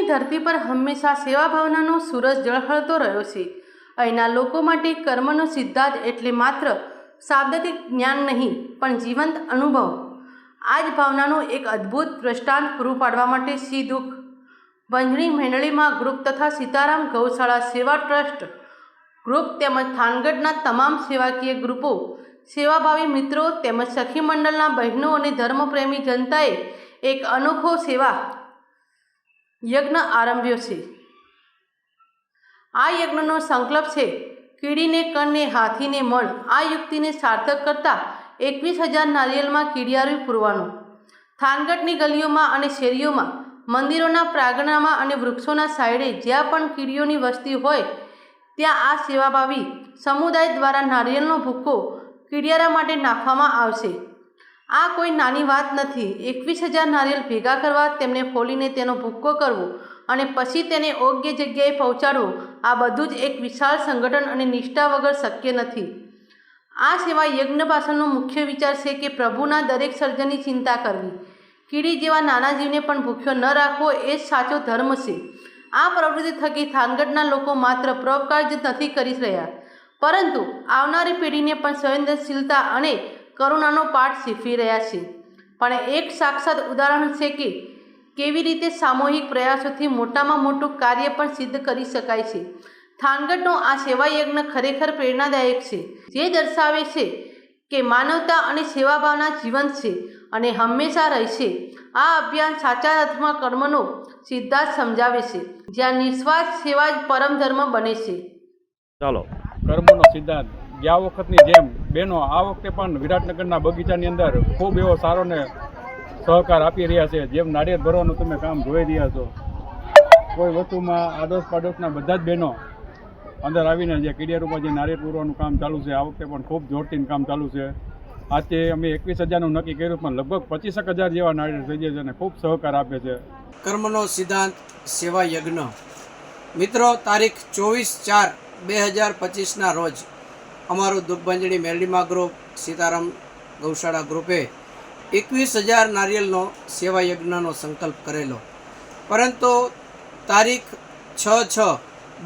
થાનગઢની ધરતી પર હંમેશા સેવા ભાવનાનો સૂરજ ઝળહળતો રહ્યો છે. અહીંના લોકો માટે કર્મનો સિદ્ધાંત એટલે માત્ર શાબ્દિક જ્ઞાન નહીં, પણ જીવંત અનુભવ. આ જ ભાવનાનું એક અદ્ભુત દ્રષ્ટાંત પૂરું પાડવા માટે શ્રી દુઃખ. બંજણી મંડળીમાં ગ્રુપ તથા સીતારામ ગૌશાળા સેવા ટ્રસ્ટ ગ્રુપ તેમજ થાનગઢના તમામ સેવાકીય ગ્રુપો, સેવાભાવી મિત્રો તેમજ સખી મંડળના બહેનો અને ધર્મપ્રેમી જનતાએ એક અનોખો સેવા યજ્ઞ આરંભ્યો છે. આ યજ્ઞનો સંકલ્પ છે કીડીને કણને હાથીને મણ આ યુક્તિને સાર્થક કરતા એકવીસ હજાર નારિયેલમાં કીડિયારું પૂરવાનું. થાનગઢની ગલીઓમાં અને શેરીઓમાં, મંદિરોના પ્રાંગણામાં અને વૃક્ષોના સાઈડે જ્યાં પણ કીડીઓની વસ્તી હોય, ત્યાં આ સેવાભાવી સમુદાય દ્વારા નારિયેળનો ભૂક્કો કીડિયારા માટે નાખવામાં આવશે. આ કોઈ નાની વાત નથી. એકવીસ હજાર નારિયેળ ભેગા કરવા તેમને ફોલીને તેનો ભૂક્કો કરવો અને પછી તેને યોગ્ય જગ્યાએ પહોંચાડવું, આ બધું જ એક વિશાળ સંગઠન અને નિષ્ઠા વગર શક્ય નથી. આ સિવાય યજ્ઞ પાછળનો મુખ્ય વિચાર છે કે પ્રભુના દરેક સર્જનની ચિંતા કરવી. કીડી જેવા નાના જીવને પણ ભૂખ્યો ન રાખવો એ જ સાચો ધર્મ છે. આ પ્રવૃત્તિ થકી થાનગઢના લોકો માત્ર પરોપકાર જ નથી કરી રહ્યા. પરંતુ આવનારી પેઢીને પણ સંવેદનશીલતા અને કરુણાનો પાઠ શીખવી રહ્યા છે. પણ એક સાક્ષાત ઉદાહરણ છે કે કેવી રીતે સામૂહિક પ્રયાસોથી મોટામાં મોટું કાર્ય પણ સિદ્ધ કરી શકાય છે. થાનગઢનો આ સેવા યજ્ઞ ખરેખર પ્રેરણાદાયક છે. જે દર્શાવે છે કે માનવતા અને સેવાભાવના જીવંત છે અને હંમેશા રહેશે. આ અભિયાન સાચા અર્થમાં કર્મનો સિદ્ધાંત સમજાવે છે. જ્યાં નિસ્વાર્થ સેવા જ પરમ ધર્મ બને છે. ચાલો. કર્મનો સિદ્ધાંત. ગયા વખતની જેમ બહેનો આ વખતે પણ વિરાટનગરના બગીચાની અંદર ખૂબ એવો સારો ને સહકાર આપી રહ્યા છે. જેમ નાળિયેર ભરવાનું તમે કામ જોઈ રહ્યા છો. કોઈ વસ્તુમાં આડોશ પાડોશના બધા જ બહેનો અંદર આવીને જે કીડિયારૂમાં જે નાળિયેર પૂરવાનું કામ ચાલુ છે, આ વખતે પણ ખૂબ જોરથી કામ ચાલુ છે. આજે અમે એકવીસ હજારનું નક્કી કર્યું પણ લગભગ પચીસેક હજાર જેવા નારિયેળ થઈ ગયા છે અને ખૂબ સહકાર આપે છે. કર્મનો સિદ્ધાંત સેવા યજ્ઞ. મિત્રો, તારીખ ચોવીસ ચાર બે હજાર પચીસના રોજ અમારું દુર્ગભંજણી મેરડીમા ગ્રુપ, સીતારામ ગૌશાળા ગ્રુપે એકવીસ હજાર નારિયેલનો સેવા યજ્ઞનો સંકલ્પ કરેલો. પરંતુ તારીખ છ છ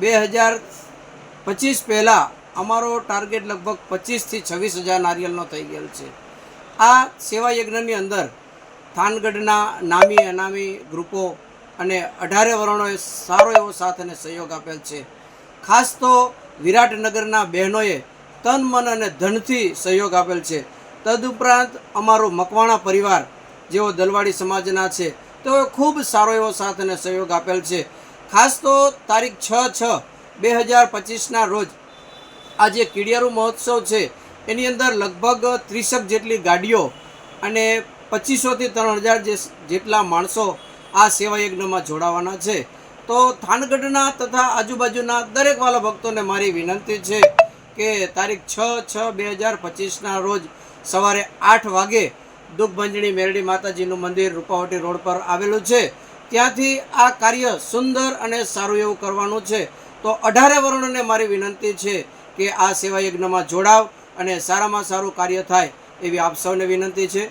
બે હજાર પચીસ પહેલાં અમારો ટાર્ગેટ લગભગ પચીસથી છવ્વીસ હજાર નારિયેલનો થઈ ગયેલ છે. આ સેવા યજ્ઞની અંદર થાનગઢના નામી અનામી ગ્રુપો અને અઢારે વર્ણોએ સારો એવો સાથ અને સહયોગ આપેલ છે. ખાસ તો વિરાટનગરના બહેનોએ તન, મન અને ધનથી સહયોગ આપેલ છે. તદુપરાંત અમારો મકવાણા પરિવાર, જેઓ દલવાડી સમાજના છે, તેઓએ ખૂબ સારો એવો સાથ અને સહયોગ આપેલ છે. ખાસ તો તારીખ છ છ બે હજાર પચીસના રોજ આ જે કીડિયારુ મહોત્સવ છે. એની અંદર લગભગ ત્રીસક જેટલી ગાડીઓ અને પચીસોથી ત્રણ હજાર જેટલા માણસો આ સેવા યજ્ઞમાં જોડાવાના છે. તો થાનગઢના તથા આજુબાજુના દરેક વાલા ભક્તોને મારી વિનંતી છે કે તારીખ છ છ બે હજાર પચીસના રોજ સવારે આઠ વાગે દુઃખભંજણી મેરડી માતાજીનું મંદિર રૂપાવટી રોડ પર આવેલું છે. ત્યાંથી આ કાર્ય સુંદર અને સારું એવું કરવાનું છે. તો અઢારે વર્ણને મારી વિનંતી છે કે આ સેવા યજ્ઞમાં જોડાવ અને સારામાં સારું કાર્ય થાય એવી આપ સૌને વિનંતી છે.